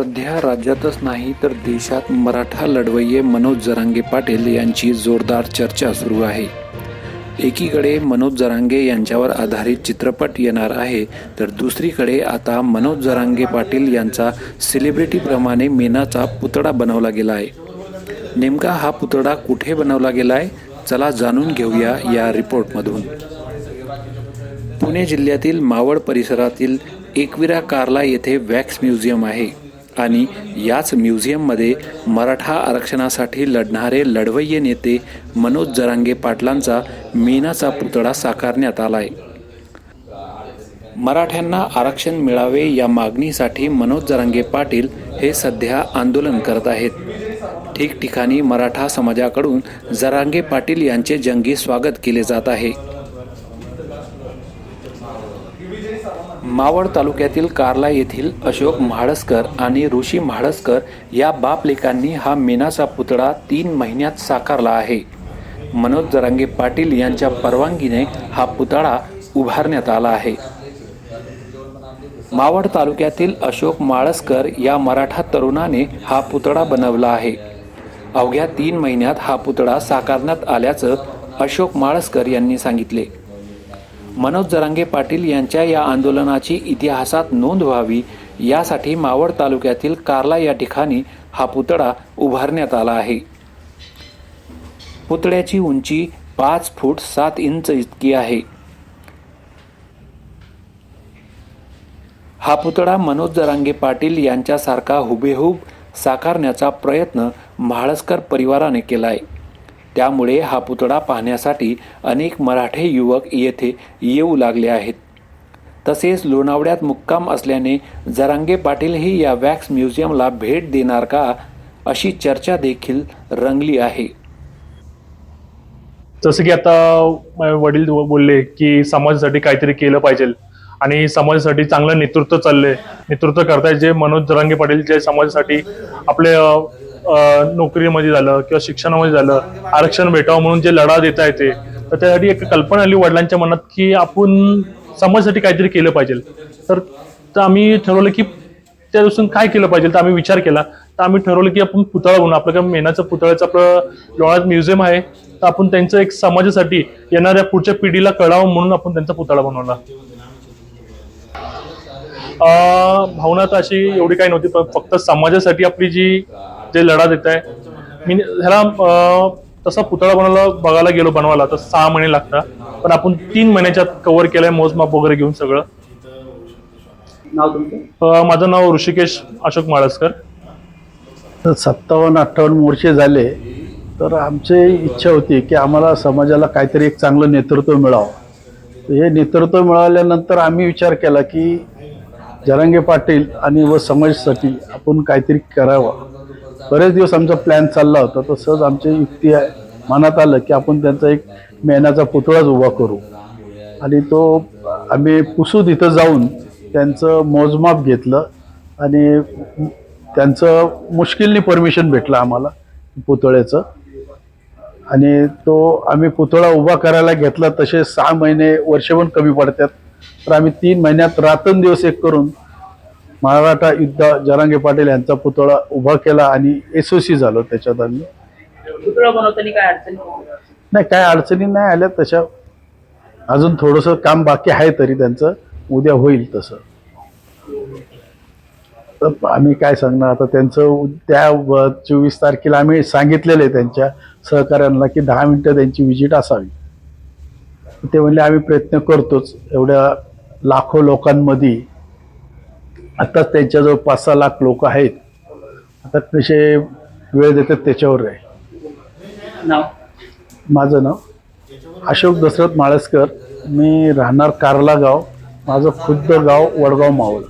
सध्या राज्यातच नाही तर देशात मराठा लढवय्ये मनोज जरांगे पाटील यांची जोरदार चर्चा सुरू आहे. एकीकडे मनोज जरांगे यांच्यावर आधारित चित्रपट येणार आहे तर दुसरीकडे आता मनोज जरांगे पाटील यांचा सेलिब्रिटीप्रमाणे मेनाचा पुतळा बनवला गेला आहे नेमका हा पुतळा कुठे बनवला गेला आहे चला जाणून घेऊया या रिपोर्टमधून. पुणे जिल्ह्यातील मावळ परिसरातील एकविरा कार्ला येथे वॅक्स म्युझियम आहे. आणि याच म्युझियममध्ये मराठा आरक्षणासाठी लढणारे लढवय्ये नेते मनोज जरांगे पाटलांचा मीनाचा पुतळा साकारण्यात आलाय. मराठ्यांना आरक्षण मिळावे या मागणीसाठी मनोज जरांगे पाटील हे सध्या आंदोलन करत आहेत. ठिकठिकाणी मराठा समाजाकडून जरांगे पाटील यांचे जंगी स्वागत केले जात आहे. मावळ तालुक्यातील कार्ला येथील अशोक म्हाळसकर आणि ऋषी म्हाळसकर या बापलेकांनी हा मेनाचा पुतळा तीन महिन्यात साकारला आहे. मनोज जरांगे पाटील यांच्या परवानगीने हा पुतळा उभारण्यात आला आहे. मावळ तालुक्यातील अशोक माळसकर या मराठा तरुणाने हा पुतळा बनवला आहे. अवघ्या तीन महिन्यात हा पुतळा साकारण्यात आल्याचं अशोक माळसकर यांनी सांगितले. मनोज जरांगे पाटील यांच्या या आंदोलनाची इतिहासात नोंद व्हावी यासाठी मावळ तालुक्यातील कार्ला या ठिकाणी हा पुतळा उभारण्यात आला आहे. पुतळ्याची उंची पाच फूट सात इंच इतकी आहे. हा पुतळा मनोज जरांगे पाटील यांच्यासारखा हुबेहूब साकारण्याचा प्रयत्न म्हाळसकर परिवाराने केला आहे त्यामुळे हा पुतळा पाहण्यासाठी अनेक मराठे युवक येथे येऊ लागले आहेत. तसेच लोणावळ्यात मुक्काम असल्याने जरांगे पाटीलही या वॅक्स म्युझियमला भेट देणार का अशी चर्चा देखील रंगली आहे. जसं की आता वडील बोलले की समाजासाठी काहीतरी केलं पाहिजे आणि समाजासाठी चांगलं नेतृत्व चाललंय. नेतृत्व करताय जे मनोज जरांगे पाटील जे समाजासाठी आपले नोकरीमध्ये झालं किंवा शिक्षणामध्ये झालं आरक्षण भेटावं म्हणून जे लढा देता येते तर त्यासाठी एक कल्पना आली वडिलांच्या मनात की आपण समाजासाठी काहीतरी केलं पाहिजे. तर तर आम्ही ठरवलं की त्या दिवसून काय केलं पाहिजे तर आम्ही विचार केला. तर आम्ही ठरवलं की आपण पुतळा बनवू आपलं काय मेनाचं पुतळ्याचं आपलं लोणात म्युझियम आहे तर आपण त्यांचं एक समाजासाठी येणाऱ्या पुढच्या पिढीला कळावं म्हणून आपण त्यांचा पुतळा बनवला. भावना तर अशी एवढी काही नव्हती पण फक्त समाजासाठी आपली जी जे लढा देत आहे. मी ह्याला तसा पुतळा बनवायला बघायला गेलो बनवायला तर सहा महिने लागतात. पण आपण तीन महिन्याच्यात कव्हर केलंय मोजमाप वगैरे घेऊन सगळं. नाव तुमचं? अं, माझं नाव ऋषिकेश अशोक माळसकर. तर सत्तावन्न अठ्ठावन्न मोर्चे झाले तर आमची इच्छा होती की आम्हाला समाजाला काहीतरी एक चांगलं नेतृत्व मिळावं. तर हे नेतृत्व मिळाल्यानंतर आम्ही विचार केला की जरांगे पाटील आणि व समाजासाठी आपण काहीतरी करावं. बरेच दिवस आमचा प्लॅन चालला होता. तर सहज आमची युक्ती आहे. मनात आलं की आपण त्यांचा एक मेनाचा पुतळाच उभा करू. आणि तो आम्ही पुसूद इथं जाऊन त्यांचं मोजमाप घेतलं आणि त्यांचं मुश्किलनी परमिशन भेटलं आम्हाला पुतळ्याचं. आणि तो आम्ही पुतळा उभा करायला घेतला. तसे सहा महिने वर्षभर पण कमी पडतात. तर आम्ही तीन महिन्यात रातन दिवस एक करून मराठा युद्ध जरांगे पाटील यांचा पुतळा उभा केला आणि एसओसी झालो त्याच्यात आम्ही. पुतळा बनवताना काय अडचणी? नाही काय अडचणी नाही आल्या तशा अजून थोडंसं काम बाकी आहे तरी त्यांचं. उद्या होईल तसं. तर आम्ही काय सांगणार? आता त्यांचं त्या चोवीस तारखेला आम्ही सांगितलेलं आहे त्यांच्या सहकाऱ्यांना की दहा मिनिटं त्यांची विजिट असावी. ते म्हणले आम्ही प्रयत्न करतोच. एवढ्या लाखो लोकांमध्ये आताच त्यांच्याजवळ पाच सहा लाख लोक आहेत. आता कसे वेळ देतात त्याच्यावर आहे. नाव? माझं नाव? अशोक दशरथ माळसकर. मी राहणार कार्ला गाव. माझं खुद्द गाव वडगाव मावळ.